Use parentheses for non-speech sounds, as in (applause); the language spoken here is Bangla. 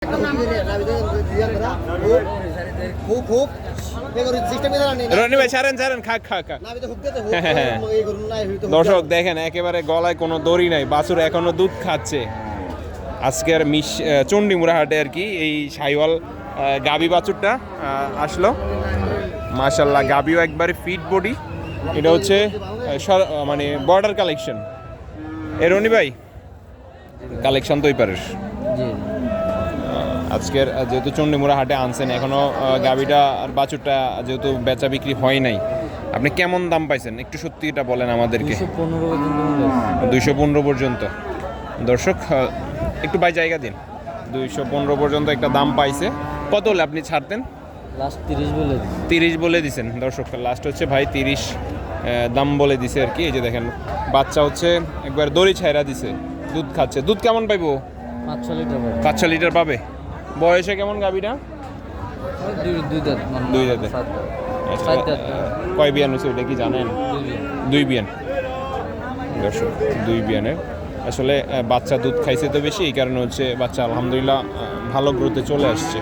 (laughs) দর্শক দেখেন একেবারে গলায় কোনো দড়ি নাই বাছুর এখনও দুধ খাচ্ছে। আজকের মিস চণ্ডীমুড়া হাটে আর কি এই সাইওয়াল গাবি বাছুরটা আসলো। মাশাল্লাহ গাবিও একবারে ফিট বডি। এটা হচ্ছে মানে বর্ডার কালেকশন। এ রনি ভাই কালেকশন তো পারিস জি। আজকের যেহেতু চণ্ডীমুড়া হাটে আনছেন এখনও আহ, গাবিটা আর বাছুরটা যেহেতু বেচা বিক্রি হয় নাই আপনি কেমন দাম পাইছেন? একটু সত্যি এটা বলেন আমাদেরকে। দুইশো পনেরো পর্যন্ত। দর্শক একটু বাই জায়গা দিন। দুইশো পনেরো পর্যন্ত একটা দাম পাইছে। কত হলে আপনি ছাড়তেন? লাস্ট তিরিশ বলে তিরিশ বলে দিছেন। দর্শক লাস্ট হচ্ছে ভাই তিরিশ দাম বলে দিছে আর কি। এই যে দেখেন বাচ্চা হচ্ছে একবার দড়ি ছাইরা দিছে দুধ খাচ্ছে। দুধ কেমন পাইবো? পাঁচ ছ লিটার পাবে। বয়সে কেমন গাবিটা দুই দুই দাঁত মানে। আচ্ছা, কয় বিয়ান হয়েছে ওইটা কি জানেন? দুই বিয়ান। দর্শক দুই বিয়ানের। আসলে বাচ্চা দুধ খাইছে তো বেশি এই কারণে হচ্ছে বাচ্চা আলহামদুলিল্লাহ ভালো গ্রোথে চলে আসছে।